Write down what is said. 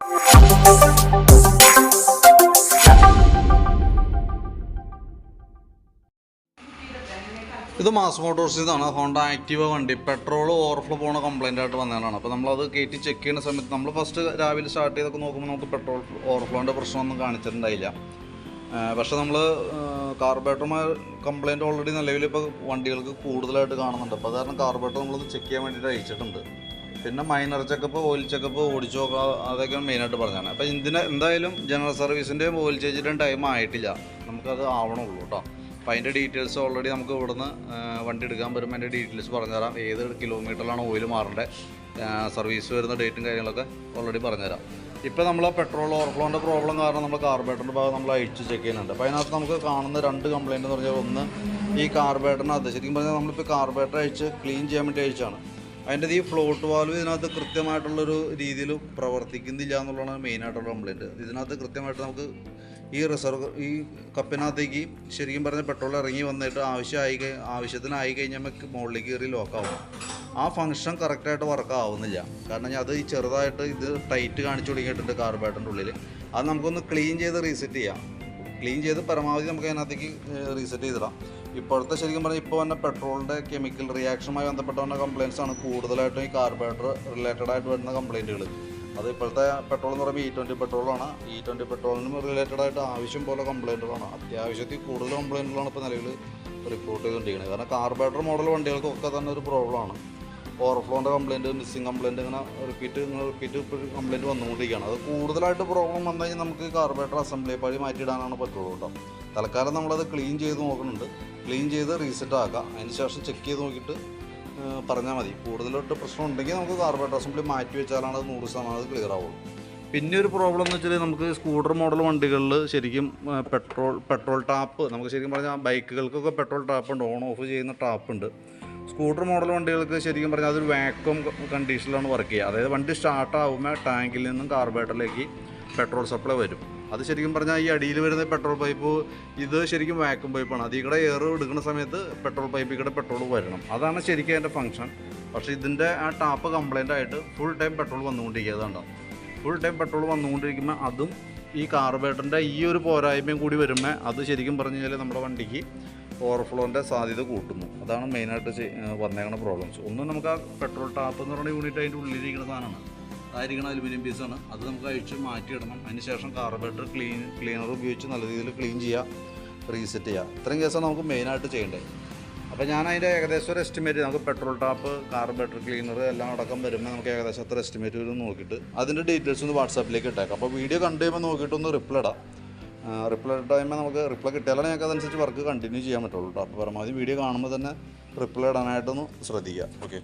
ഇത് മാസ് മോട്ടോഴ്സിൽ നിന്നാണ് ഹോണ്ട ആക്റ്റീവ വണ്ടി. പെട്രോൾ ഓവർഫ്ലോ പോണ കംപ്ലൈന്റ് ആയിട്ട് വന്നതാണ്. അപ്പോൾ നമ്മളത് കയറ്റി ചെക്ക് ചെയ്യുന്ന സമയത്ത് നമ്മൾ ഫസ്റ്റ് രാവിലെ സ്റ്റാർട്ട് ചെയ്തൊക്കെ നോക്കുമ്പോൾ നമുക്ക് പെട്രോൾ ഓവർഫ്ലോന്റെ പ്രശ്നമൊന്നും കാണിച്ചിട്ടുണ്ടായില്ല. പക്ഷേ നമ്മൾ കാർബേറ്ററുമായി കംപ്ലൈന്റ് ഓൾറെഡി നിലവിൽ ഇപ്പോൾ വണ്ടികൾക്ക് കൂടുതലായിട്ട് കാണുന്നുണ്ട്. അപ്പോൾ അത് കാരണം കാർബേറ്റർ നമ്മളത് ചെക്ക് ചെയ്യാൻ വേണ്ടിയിട്ട് അയച്ചിട്ടുണ്ട്. പിന്നെ മൈനർ ചെക്കപ്പ് ഓയിൽ ചെക്കപ്പ് ഓടിച്ചു നോക്കുക അതൊക്കെയാണ് മെയിനായിട്ട് പറഞ്ഞാണ് അപ്പോൾ ഇതിന് എന്തായാലും ജനറൽ സർവീസിന്റെയും ഓയിൽ ചേഞ്ചിന്റെയും ടൈം ആയിട്ടില്ല. നമുക്കത് ആവണുള്ളൂ കേട്ടോ അപ്പോൾ അതിന്റെ ഡീറ്റെയിൽസ് ഓൾറെഡി നമുക്ക് ഇവിടുന്ന് വണ്ടി എടുക്കാൻ വരുമ്പോൾ അതിന്റെ ഡീറ്റെയിൽസ് പറഞ്ഞുതരാം. ഏത് കിലോമീറ്ററിലാണ് ഓയിൽ മാറേണ്ടത് സർവീസ് വരുന്ന ഡേറ്റും കാര്യങ്ങളൊക്കെ ഓൾറെഡി പറഞ്ഞുതരാം. ഇപ്പോൾ നമ്മൾ പെട്രോൾ ഓവർഫ്ലോന്റെ പ്രോബ്ലം കാരണം നമ്മൾ കാർബേറ്ററിന്റെ ഭാഗം നമ്മൾ അഴിച്ച് ചെക്ക് ചെയ്യുന്നുണ്ട്. അപ്പോൾ അതിനകത്ത് നമുക്ക് കാണുന്ന രണ്ട് കംപ്ലയിന്റ് എന്ന് പറഞ്ഞാൽ ഒന്ന് ഈ കാർബേറ്ററിനകത്ത് ശരിക്കും പറഞ്ഞാൽ നമ്മളിപ്പോൾ കാർബേറ്റർ അഴിച്ച് ക്ലീൻ ചെയ്യാൻ വേണ്ടി അഴിച്ചാണ് അതിന്റെ ഈ ഫ്ലോട്ട് വാൽവ് ഇതിനകത്ത് കൃത്യമായിട്ടുള്ളൊരു രീതിയിൽ പ്രവർത്തിക്കുന്നില്ല എന്നുള്ളതാണ് മെയിനായിട്ടുള്ള കംപ്ലയിന്റ് ഇതിനകത്ത് കൃത്യമായിട്ട് നമുക്ക് ഈ റിസർവ് ഈ കപ്പിനകത്തേക്ക് ശരിക്കും പറഞ്ഞാൽ പെട്രോൾ ഇറങ്ങി വന്നിട്ട് ആവശ്യമായി ആവശ്യത്തിനായി കഴിഞ്ഞാൽ നമുക്ക് മുകളിലേക്ക് കയറി ലോക്കാവും ആ ഫങ്ഷൻ കറക്റ്റായിട്ട് വർക്ക് ആവുന്നില്ല. കാരണം അത് ഈ ചെറുതായിട്ട് ഇത് ടൈറ്റ് കാണിച്ചു തുടങ്ങിയിട്ടുണ്ട് കാർബേറ്ററിന്റെ ഉള്ളിൽ അത് നമുക്കൊന്ന് ക്ലീൻ ചെയ്ത് റീസെറ്റ് ചെയ്യാം. ക്ലീൻ ചെയ്ത് പരമാവധി നമുക്ക് അതിനകത്തേക്ക് റീസെറ്റ് ചെയ്തിടാം. ഇപ്പോഴത്തെ ശരിക്കും പറഞ്ഞാൽ ഇപ്പോൾ വന്ന പെട്രോളിന്റെ കെമിക്കൽ റിയാക്ഷനുമായി ബന്ധപ്പെട്ട വന്ന കംപ്ലയിൻസ് ആണ് കൂടുതലായിട്ടും ഈ കാർബറേറ്റർ റിലേറ്റഡ് ആയിട്ട് വരുന്ന കംപ്ലയിന്റുകൾ അത് ഇപ്പോഴത്തെ പെട്രോൾ എന്ന് പറയുമ്പോൾ ഇ ട്വന്റി പെട്രോളാണ് ഇ ട്വന്റി പെട്രോളിനും റിലേറ്റഡ് ആയിട്ട് ആവശ്യം പോലെ കംപ്ലയിന്റുകളാണ് അത്യാവശ്യത്തിൽ കൂടുതൽ കംപ്ലയിന്റുകളാണ് ഇപ്പോൾ നിലവിൽ റിപ്പോർട്ട് ചെയ്തുകൊണ്ടിരിക്കുന്നത് കാരണം കാർബറേറ്റർ മോഡൽ വണ്ടികൾക്കൊക്കെ തന്നെ ഒരു പ്രോബ്ലമാണ് ഓവർഫ്ലോന്റെ കംപ്ലയിന്റ് മിസ്സിങ് കംപ്ലയിന്റ് ഇങ്ങനെ റിപ്പീറ്റ് ഇങ്ങനെ റിപ്പീറ്റ് കംപ്ലയിന്റ് വന്നുകൊണ്ടിരിക്കുകയാണ്. അത് കൂടുതലായിട്ട് പ്രോബ്ലം വന്നു കഴിഞ്ഞാൽ നമുക്ക് കാർബറേറ്റർ അസംബ്ലി പഴി മാറ്റിയിടാനാണ് പറ്റുള്ളൂ കേട്ടോ. തൽക്കാലം നമ്മളത് ക്ലീൻ ചെയ്ത് നോക്കുന്നുണ്ട്. ക്ലീൻ ചെയ്ത് റീസെറ്റ് ആക്കാം. അതിന് ശേഷം ചെക്ക് ചെയ്ത് നോക്കിയിട്ട് പറഞ്ഞാൽ മതി. കൂടുതലായിട്ട് പ്രശ്നം ഉണ്ടെങ്കിൽ നമുക്ക് കാർബറേറ്റർ അസംബ്ലി മാറ്റി വെച്ചാലാണ് അത് നൂറ് ശതമാനം അത് ക്ലിയർ ആവുള്ളൂ. പിന്നെ ഒരു പ്രോബ്ലം എന്ന് വെച്ചാൽ നമുക്ക് സ്കൂട്ടർ മോഡൽ വണ്ടികളിൽ ശരിക്കും പെട്രോൾ പെട്രോൾ ടാപ്പ് നമുക്ക് ശരിക്കും പറഞ്ഞാൽ ബൈക്കുകൾക്കൊക്കെ പെട്രോൾ ടാപ്പ് ഉണ്ട്. ഓൺ ഓഫ് ചെയ്യുന്ന ടാപ്പ് ഉണ്ട്. സ്കൂട്ടർ മോഡൽ വണ്ടികൾക്ക് ശരിക്കും പറഞ്ഞാൽ അതൊരു വാക്വം കണ്ടീഷനിലാണ് വർക്ക് ചെയ്യുക. അതായത് വണ്ടി സ്റ്റാർട്ട് ആകുമ്പോൾ ടാങ്കിൽ നിന്നും കാർബറേറ്ററിലേക്ക് പെട്രോൾ സപ്ലൈ വരും. അത് ശരിക്കും പറഞ്ഞാൽ ഈ അടിയിൽ വരുന്ന പെട്രോൾ പൈപ്പ് ഇത് ശരിക്കും വാക്വം പൈപ്പാണ് അതിൽ കൂടെ എയർ എടുക്കുന്ന സമയത്ത് പെട്രോൾ പൈപ്പിൽ കൂടെ പെട്രോൾ വരണം. അതാണ് ശരിക്കും അതിന്റെ ഫംഗ്ഷൻ പക്ഷേ ഇതിന്റെ ആ ടാപ്പ് കംപ്ലൈന്റ് ആയിട്ട് ഫുൾ ടൈം പെട്രോൾ വന്നുകൊണ്ടിരിക്കുന്നതാണ് ഫുൾ ടൈം പെട്രോൾ വന്നുകൊണ്ടിരിക്കുമ്പോൾ അതും ഈ കാർബേറ്ററിന്റെ ഈ ഒരു പോരായ്മയും കൂടി വരുമ്പോൾ അത് ശരിക്കും പറഞ്ഞു കഴിഞ്ഞാൽ നമ്മുടെ വണ്ടിക്ക് ഓവർഫ്ലോന്റെ സാധ്യത കൂട്ടുന്നു. അതാണ് മെയിനായിട്ട് വന്നേക്കുന്ന പ്രോബ്ലംസ് ഒന്ന് നമുക്ക് ആ പെട്രോൾ ടാപ്പ് എന്ന് പറയുന്ന യൂണിറ്റ് അതിന്റെ ഉള്ളിലിരിക്കുന്ന സാധനമാണ്. അതായിരിക്കണം അലുമിനിയം ആണ്. അത് നമുക്ക് അഴിച്ച് മാറ്റിയിടണം. അതിന് ശേഷം കാർബറേറ്റർ ക്ലീൻ ക്ലീനർ ഉപയോഗിച്ച് നല്ല രീതിയിൽ ക്ലീൻ ചെയ്യുക റീസെറ്റ് ചെയ്യുക ഇത്രയും കേസാണ് നമുക്ക് മെയിനായിട്ട് ചെയ്യേണ്ടത്. അപ്പോൾ ഞാൻ അതിന്റെ ഏകദേശം ഒരു എസ്റ്റിമേറ്റ് നമുക്ക് പെട്രോൾ ടാപ്പ് കാർബറേറ്റർ ക്ലീനർ എല്ലാം അടക്കം വരുമ്പോൾ നമുക്ക് ഏകദേശം അത്ര എസ്റ്റിമേറ്റ് വരും നോക്കിയിട്ട്. അതിന്റെ ഡീറ്റെയിൽസ് ഒന്ന് വാട്സാപ്പിലേക്ക് ഇട്ടേക്കാം. അപ്പോൾ വീഡിയോ കണ്ടു കഴിയുമ്പോൾ നോക്കിയിട്ടൊന്ന് റിപ്ലൈ ഇടാം. റിപ്ലൈ ഇട്ടാകുമ്പോൾ നമുക്ക് റിപ്ലൈ കിട്ടിയാലേ ഞങ്ങൾക്ക് അതനുസരിച്ച് വർക്ക് കണ്ടിന്യൂ ചെയ്യാൻ പറ്റുള്ളൂ കേട്ടോ അപ്പോൾ പരമാവധി വീഡിയോ കാണുമ്പോൾ തന്നെ റിപ്ലൈ ഇടാനായിട്ടൊന്ന് ശ്രദ്ധിക്കുക. ഓക്കെ